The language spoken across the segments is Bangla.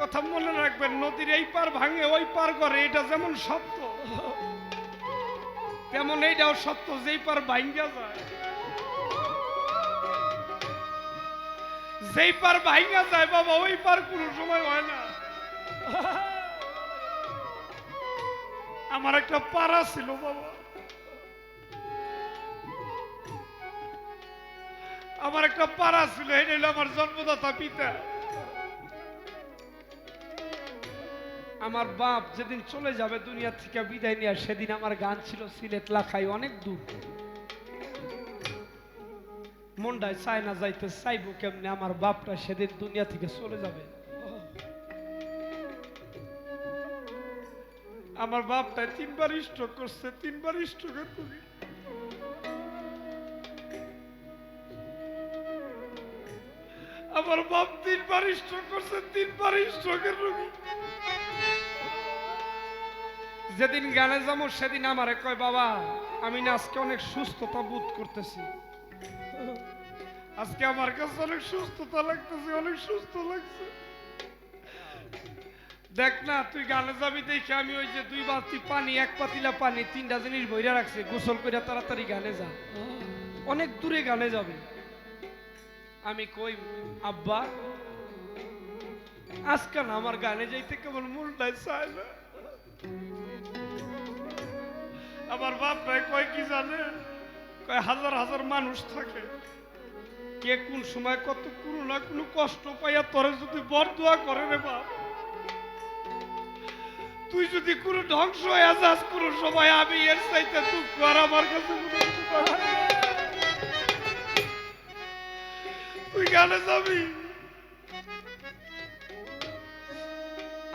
কথা মনে রাখবেন, নদীর এই পার ভাঙে, ওই পার করে এটা যেমন সত্য, তেমন এইটাও সত্য, যেই পার ভাঙ্গা যায়। যেই পার ভাঙ্গা যায়, বাবা, ওই পার কোনো সময় হয় না। আমার একটা পাড়া ছিল, বাবা। আমার একটা পাড়া ছিল এটা হলো আমার জন্মদাতা পিতা। আমার বাপ যেদিন চলে যাবে দুনিয়া থেকে বিদায় নিয়ে, সেদিন আমার গান ছিল সিলেট লাখাই, অনেক দূর। মন্ডায় চায় না যাইতে চাইব কেমনে? আমার বাপটা সেদিন দুনিয়া থেকে চলে যাবে। আমার বাপটা তিনবার স্ট্রোক করছে, তিনবার স্ট্রোকের রোগী আমার বাপ তিনবার স্ট্রোক করছে, তিনবার স্ট্রোকের রোগী। যেদিন গানে যাব, সেদিন আমারে কয়, বাবা, আমি না আজকে অনেক সুস্থতা বোধ করতেছি। আজকে আমার কাছে অনেক সুস্থতা লাগতেছে, অনেক সুস্থ লাগছে। দেখ না, তুই গানে যাবি দেখে আমি ওই যে দুই বালতি পানি, এক পাতিলা পানি, তিনটা জিনিস বইরা রাখছে, গোসল করে তাড়াতাড়ি গানে যা। অনেক দূরে গানে যাবে। আমি কই, আব্বা আজকে না আমার গানে যাইতে কেমন মনটাই চায় না। আমার বাপটাই কয় কি জানে? কয় হাজার হাজার মানুষ থাকে। কে কোন সময় কত কোনো না কোনো কষ্ট পাইয়া তোরে যদি বরদোয়া করে রে বাপ। তুই যদি কোনো ধ্বংস হয়ে যাস কোনো সময়, আমি এর চাইতে দুঃখ আর আমার কাছে কোনো। তুই গানে যাবি?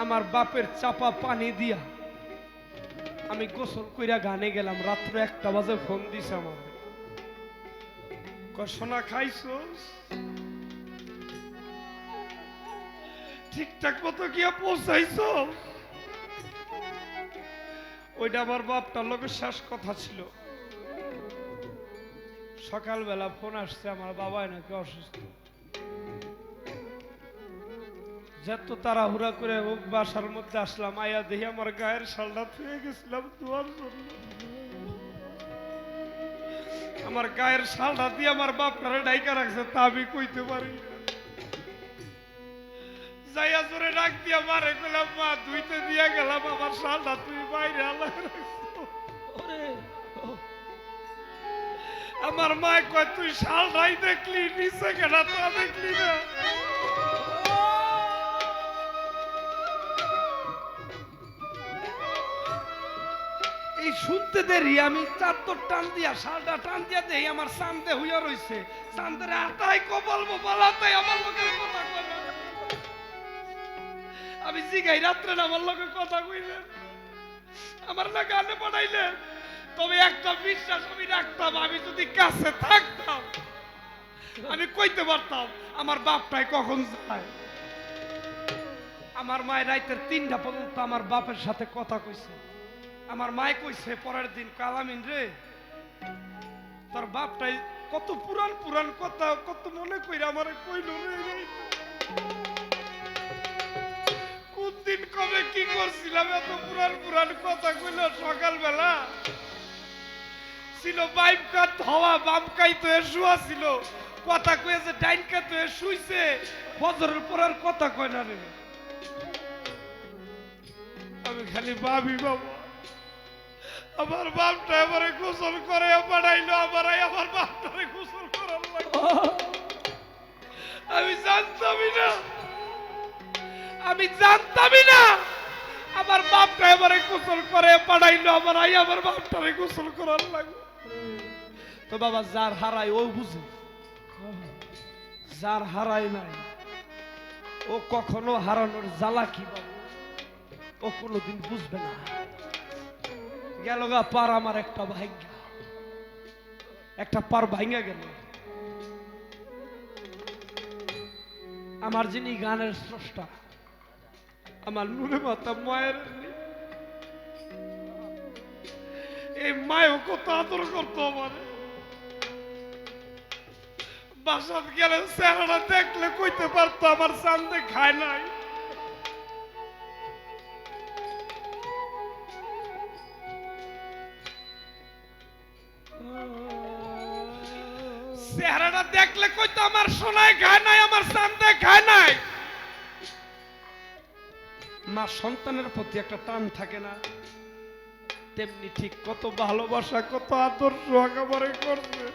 আমার বাপের চাপা পানি দিয়া আমি গোসল কইরা গানে গেলাম, রাত্র একটা বাজে ফোন দিছে আমার। কষনা খাইছস? ঠিকঠাক মতো গিয়া পৌঁছাইছ ওইটা আমার বাপটার লোকের শেষ কথা ছিল। সকালবেলা ফোন আসছে, আমার বাবাই নাকি অসুস্থ। যত তাড়াহুড়া করে হোক বাসার মধ্যে আসলাম আয়া দেখি আমার গায়ের শালটা থুয়ে গেছিলাম তোমার জন্য। আমার গায়ের শালটা দিয়ে আমার বাপটারে ডাইকা রাখছে তা আমি কইতে পারি। যাইয়া জোরে ডাক দিয়া মারে গেলাম মা ধুইতে দিয়া গেলাম আমার শালটা তুই বাইরে আল্লাহ আমার মা কয় তুই শালটাই দেখলি নিচে গেলা তা দেখলি না। এই শুনতে দেরি, আমি চারতর টান দিয়া, শালটা টান দিয়া দেই, আমার চান্দে হইয়া রইছে। চান্দের আতাই কপাল মোপাল আতাই আমার লোকের কথা কয়। আমি জিগাই রাত্রে আমার লোকের কথা কইলেন। আমার না গানে পাঠাইলেন তবে একটা বিশ্বাস আমি রাখতাম, আমি যদি কাছে থাকতাম, আমি কইতে পারতাম, আমার বাপটাই কখন যায়। আমার মায়ের রাইতের তিনটা পর্যন্ত আমার বাপের সাথে কথা কইছে। আমার মায় কইছে, পরের দিন কালামিন রে, তার বাপটাই কত পুরান পুরান কথা, কত মনে কইরা আমার কইল রে। কোন দিন কবে কি করছিলাম, এত পুরান পুরান কথা কইল সকালবেলা। ছিল বাইম কাত হওয়া, বাম কাইতে শুয়া ছিল। কথা কয়ে যে ডাইন কাতে শুইছে, ফজরের পর আর কথা কয় না রে। আমি খালি ভাবি, বাবা আমার বাপটা এবারে গোসল করে পাঠাইলো আমার আমার বাপটারে গোসল করার আমি জানতামই না। আমি জানতামই না। আমার বাপটা এবারে গোসল করে পাঠাইলো আমার আই আমার বাপটারে গোসল করার লাগবে তো বাবা, যার হারায় ও বুঝে, যার হারায় নাই, ও কখনো হারানোর জ্বালা কি বাবা? ও কোনোদিন বুঝবে না। গেল গা পার আমার একটা ভাগ্য একটা পার ভাঙ্গা গেল। আমার যিনি গানের স্রষ্টা, আমার নুনে মাতা মায়ের এই মায়ও কত আদর করতো আমার। বাসাত গেলে চেহারা দেখলে কইতে পারতো, আমার সামনে খায় নাই। দেখলে কই তো আমার সোনায় খায় নাই, আমার চান্দে খায় নাই? মা সন্তানের প্রতি একটা টান থাকে না। তেমনি ঠিক কত ভালোবাসা, কত আদর্শ একেবারে করছে।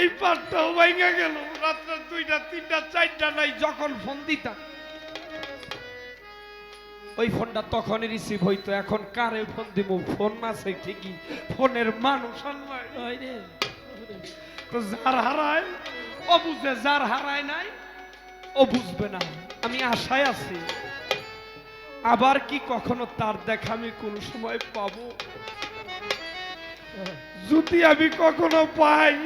এই পাঠটাও ভাইঙ্গা গেল। রাত্রে দুইটা, তিনটা, চারটা নাই, যখন ফোন দিতাম। ওই ফোনটা তখনই রিসিভ হইতো, এখন কারে ফোন দিব? ফোন আছে ঠিকই। ফোনের মানুষ। রে। তো যার হারায় যার হারায় নাই ও বুঝবে না আমি আশায় আছি আবার কি কখনো তার দেখা আমি কোন সময় পাবো যদি আমি কখনো পাই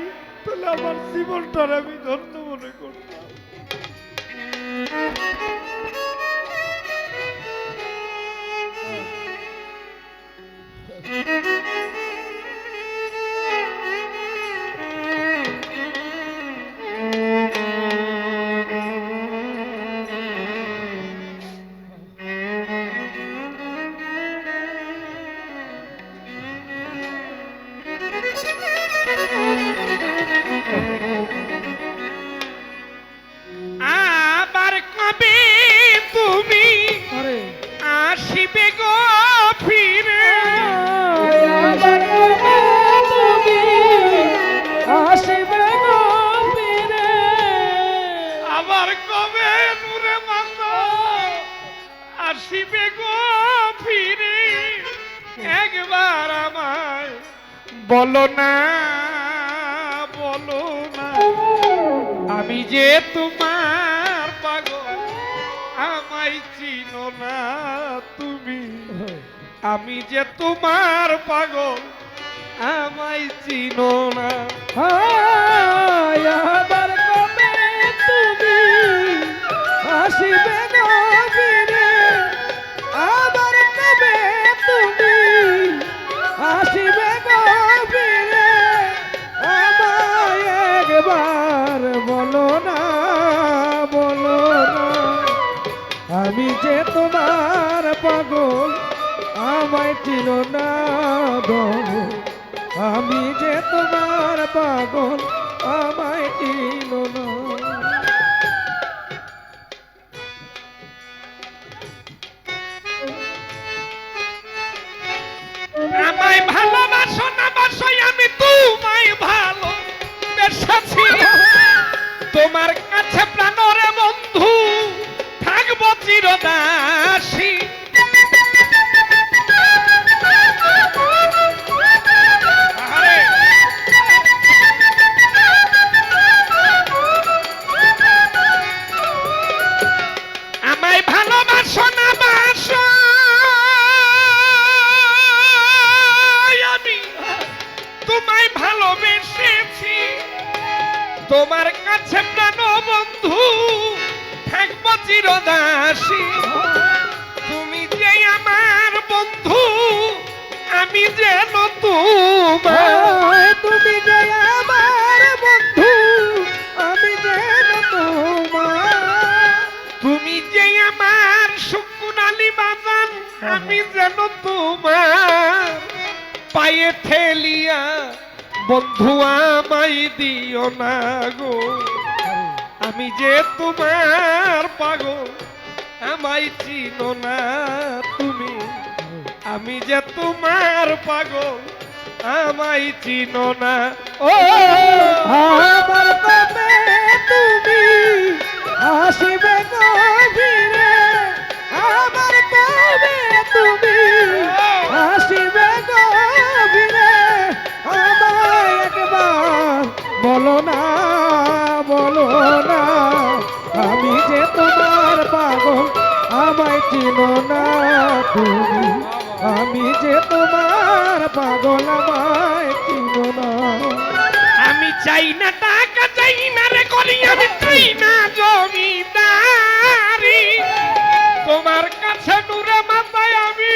তাহলে আমার জীবনটার আমি ধন্য মনে করতাম আসিবে গো ফিরে। তুমি আসিবে গো ফিরে। আবার কবে নূরে মাতা আসিবে গো ফিরে। একবার আমায় বলো না বলো না। আমি যে তোমার আমি যে তোমার পাগল আমায় চিনো না। তুমি আসিবে? আমায় চিনো না আমি যে তোমার পাগল, আমায় চিনো না। আমায় ভালোবাসো না বাসই আমি তোমায় ভালো বেসাছি। তোমার কাছে প্রাণরে বন্ধু, থাকব চিরদাসী। তুমি যে আমার বন্ধু আমি যেন তোমার। তুমি যে আমার শুকুনালি বাজান আমি যেন তোমার। পায়ে ঠেলিয়া বন্ধু আমায় দিও না গো। আমি যে তোমার পাগল আমায় চিনো না তুমি। আমি যে তোমার পাগল আমায় চিনো না। ও! আমার কবে তুমি আসিবে গো ফিরে আমার কবে তুমি আসিবে গো ফিরে আমায় একবার বলো না বলো না, আমি যে তোমার পাগল, আমায় চিনো না তুমি। আমি যে তোমার পাগল না। আমি চাই না টাকা, চাই না রে করি আমি চাই না জমিদারি। তোমার কাছে দূরে মাথায় আমি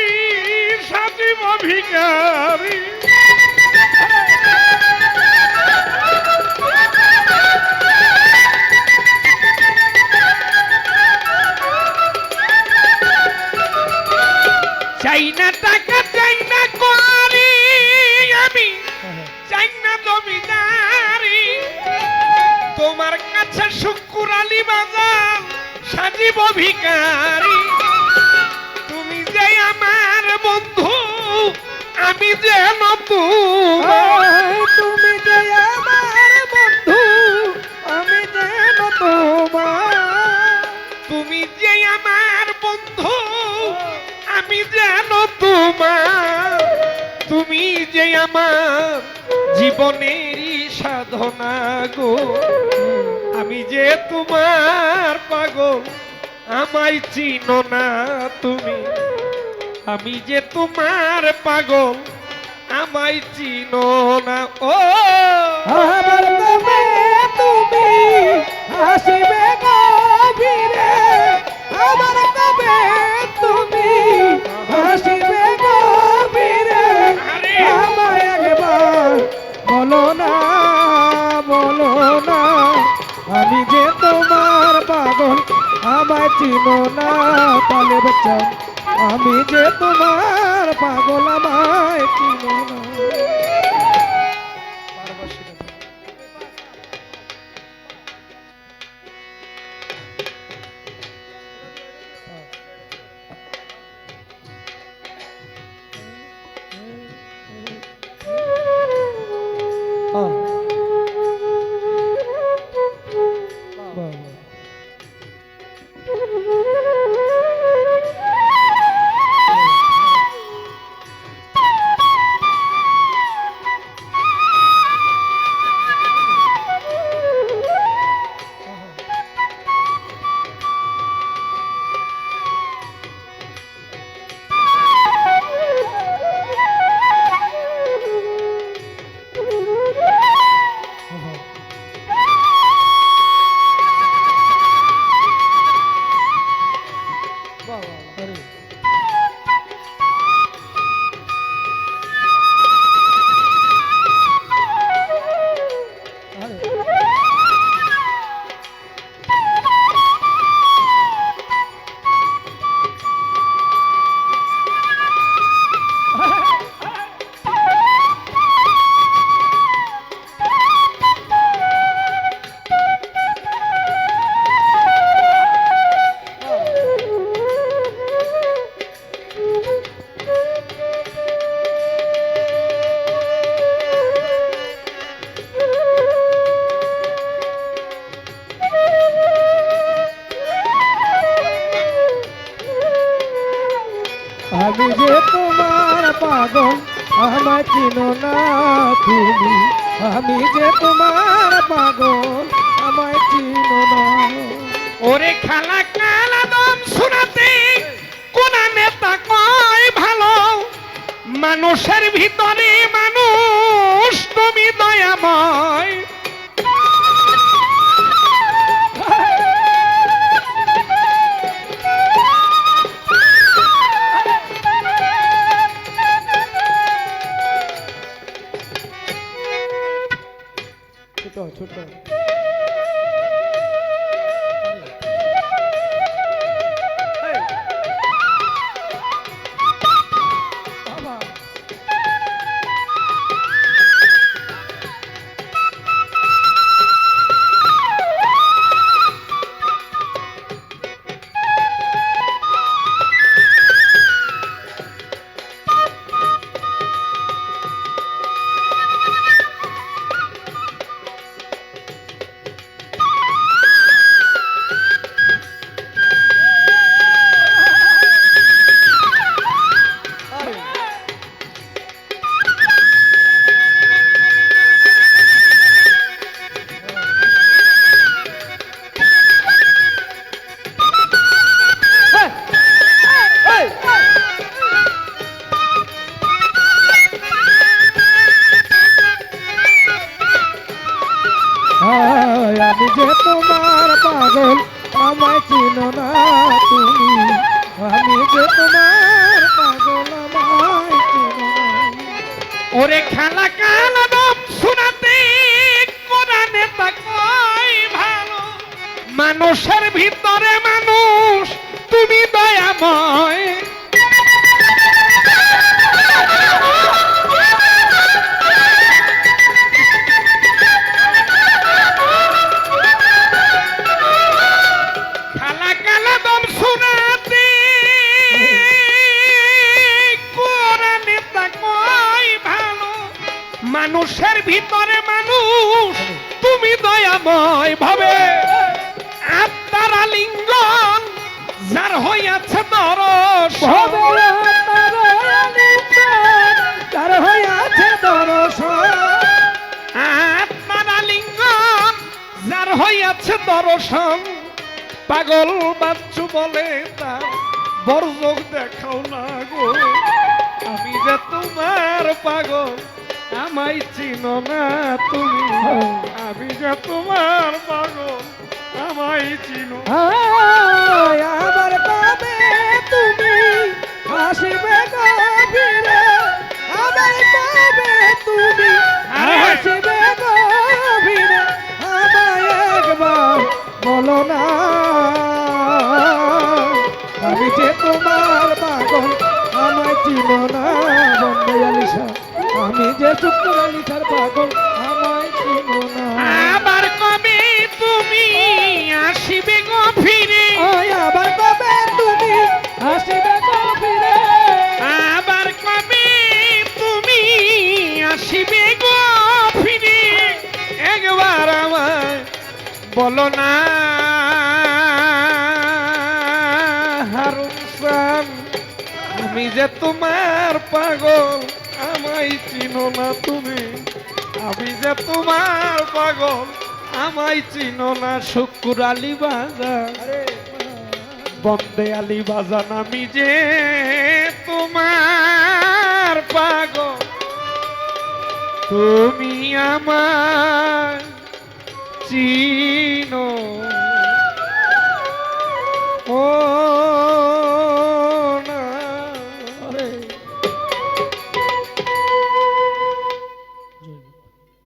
সাজিব ভিখারি। চাইনা টাকা চাই না করি আমি চাইনা জমিদারি। তোমার কাছে শুকুর আলী বাজার, সাজিব ভিকারি তুমি যে আমার বন্ধু, আমি যে নতুন। যেন তোমার? তুমি যে আমার জীবনেরই সাধনা গো, আমি যে তোমার পাগল, আমায় চিনো না তুমি। আমি যে তোমার পাগল, আমায় চিনো না। ও চিনো না তালে বাচ্চা। আমি যে তোমার পাগল আমায় চিনো না। আমি যে তোমার পাগল, আমায় চিনো না তুমি। আমি যে তোমার পাগল আমার চিনো না। ওরে খালা কালা দম শোনাতে, কোন নেতা কয় ভালো? মানুষের ভিতরে মানুষ, তুমি দয়াময়। 좋다. আমি যে তোমার পাগল, আমায় চিনো না তুমি। আমি যে তোমার পাগল, আমায় চিনো ওরে খেলা কাল শোনাতে কোরআনে তাকাই ভালো। মানুষের ভিতরে দর্শন পাগল বাচ্চু বলে তার বর্জক দেখাও না গো। আমি যে তোমার পাগল আমায় চিনো না তুমি। আমি যে তোমার পাগল আমায় চিনো। আবার কবে তুমি আসবে গভীরে। আবার কবে তুমি আসবে বলো না। আমি যে তোমার পাগল আমায় চিনো না আমি যে শুক্র পাগল আমায় চিনো না বলো না হারুন সান আমি যে তোমার পাগল আমায় চিনো না তুমি। আমি যে তোমার পাগল আমায় চিনো না শুকুর আলী বাজার। বন্দে আলী বাজান আমি যে তোমার পাগল। তুমি আমার চিনো ও